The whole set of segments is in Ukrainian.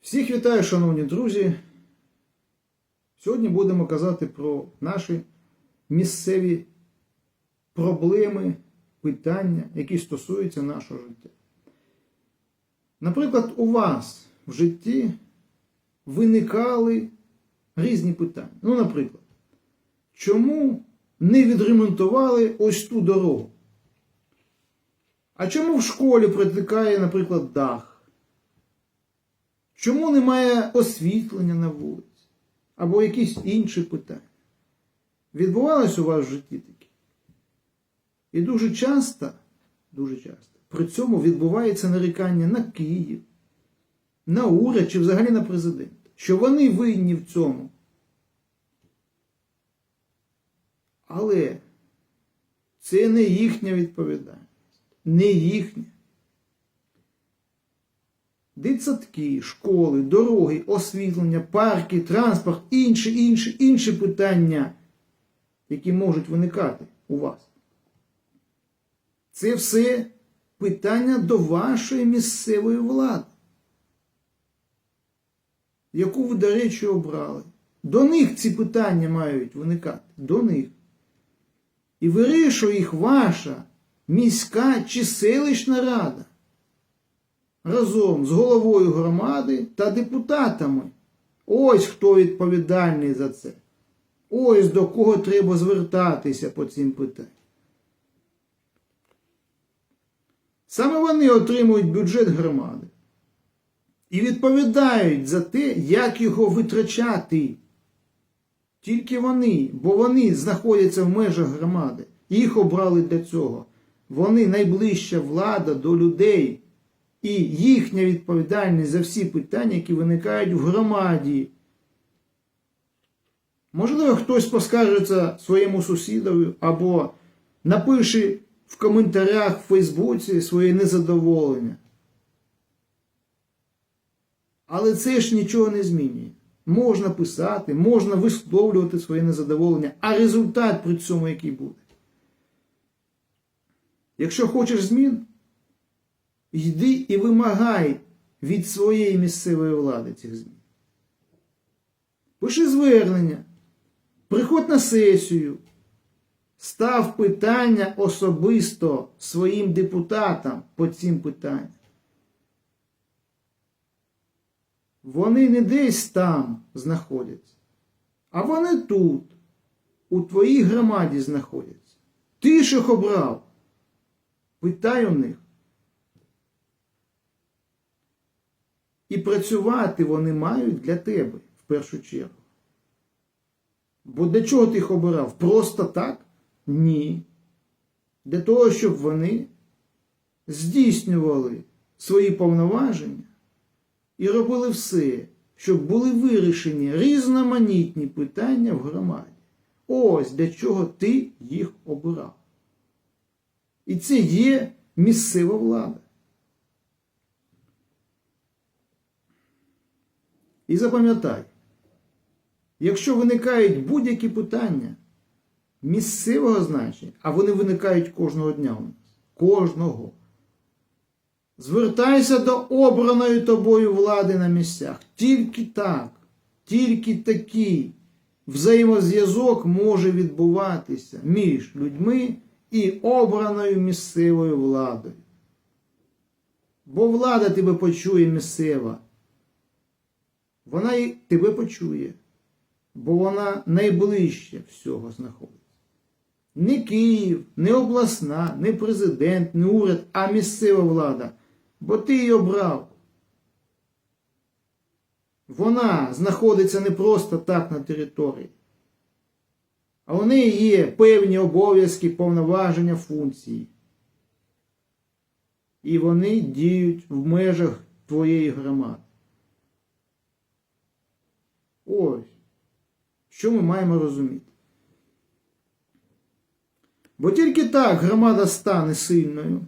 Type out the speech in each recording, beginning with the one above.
Всіх вітаю, шановні друзі. Сьогодні будемо казати про наші місцеві проблеми, питання, які стосуються нашого життя. Наприклад, у вас в житті виникали різні питання. Ну, наприклад, чому не відремонтували ось ту дорогу? А чому в школі протикає, наприклад, дах? Чому немає освітлення на вулиці? Або якісь інші питання? Відбувалось у вас в житті таке? І дуже часто, дуже часто, при цьому відбувається нарікання на Київ, на уряд чи взагалі на президента, що вони винні в цьому. Але це не їхня відповідальність, не їхня. Дитсадки, школи, дороги, освітлення, парки, транспорт, інші, інші, інші питання, які можуть виникати у вас. Це все питання до вашої місцевої влади, яку ви, до речі, обрали. До них ці питання мають виникати. До них. І вирішує їх ваша міська чи селищна рада разом з головою громади та депутатами. Ось хто відповідальний за це. Ось до кого треба звертатися по цим питанням. Саме вони отримують бюджет громади і відповідають за те, як його витрачати. Тільки вони, бо вони знаходяться в межах громади. Їх обрали для цього. Вони найближча влада до людей і їхня відповідальність за всі питання, які виникають в громаді. Можливо, хтось поскаржиться своєму сусідові або напише в коментарях в Фейсбуці своє незадоволення. Але це ж нічого не змінює. Можна писати, можна висловлювати своє незадоволення, а результат при цьому який буде. Якщо хочеш змін, йди і вимагай від своєї місцевої влади цих змін. Пиши звернення, приходь на сесію, став питання особисто своїм депутатам по цим питанням. Вони не десь там знаходяться, а вони тут, у твоїй громаді знаходяться. Ти ж їх обрав. Питай у них. І працювати вони мають для тебе в першу чергу. Бо для чого ти їх обирав? Просто так? Ні. Для того, щоб вони здійснювали свої повноваження і робили все, щоб були вирішені різноманітні питання в громаді. Ось для чого ти їх обирав. І це є місцева влада. І запам'ятай, якщо виникають будь-які питання місцевого значення, а вони виникають кожного дня у нас, кожного, звертайся до обраної тобою влади на місцях. Тільки так, тільки такий взаємозв'язок може відбуватися між людьми і обраною місцевою владою. Бо влада тебе почує місцева. Вона і тебе почує, бо вона найближче всього знаходиться. Не Київ, не обласна, не президент, не уряд, а місцева влада. Бо ти її обрав. Вона знаходиться не просто так на території, а у неї є певні обов'язки, повноваження, функції. І вони діють в межах твоєї громади. Ось, що ми маємо розуміти. Бо тільки так громада стане сильною,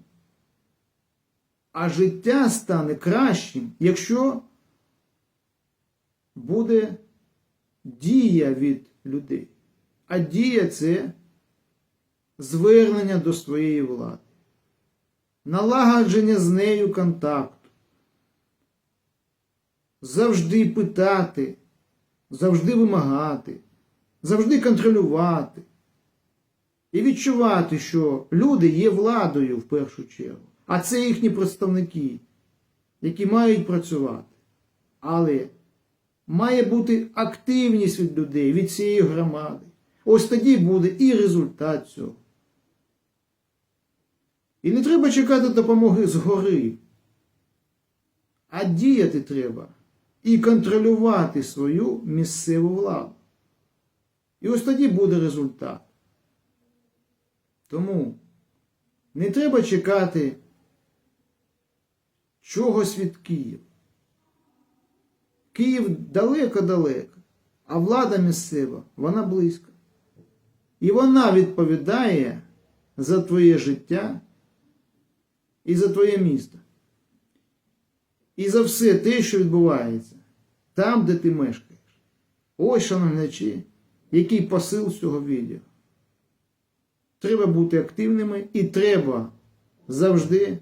а життя стане кращим, якщо буде дія від людей. А дія це звернення до своєї влади, налагодження з нею контакту. завжди питати, завжди вимагати, завжди контролювати. І відчувати, що люди є владою в першу чергу, а це їхні представники, які мають працювати. Але має бути активність від людей, від цієї громади. Ось тоді буде і результат цього. І не треба чекати допомоги згори, а діяти треба і контролювати свою місцеву владу. І ось тоді буде результат. Тому не треба чекати чогось від Києва. Київ далеко-далеко, а влада місцева, вона близько. І вона відповідає за твоє життя і за твоє місто. І за все те, що відбувається там, де ти мешкаєш. Ось, шановні глядачі, який посил з цього відео. Треба бути активними і треба завжди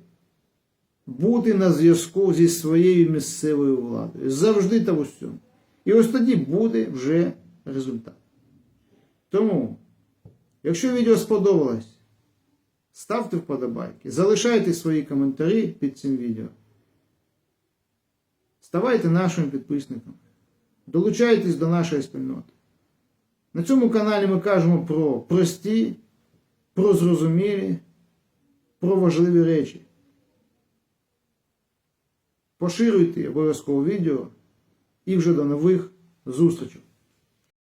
бути на зв'язку зі своєю місцевою владою. Завжди та в усьому. І ось тоді буде вже результат. Тому, якщо відео сподобалось, ставте вподобайки, залишайте свої коментарі під цим відео. Ставайте нашими підписниками. Долучайтесь до нашої спільноти. На цьому каналі ми кажемо про прості, про зрозумілі, про важливі речі. Поширюйте обов'язково відео і вже до нових зустрічей.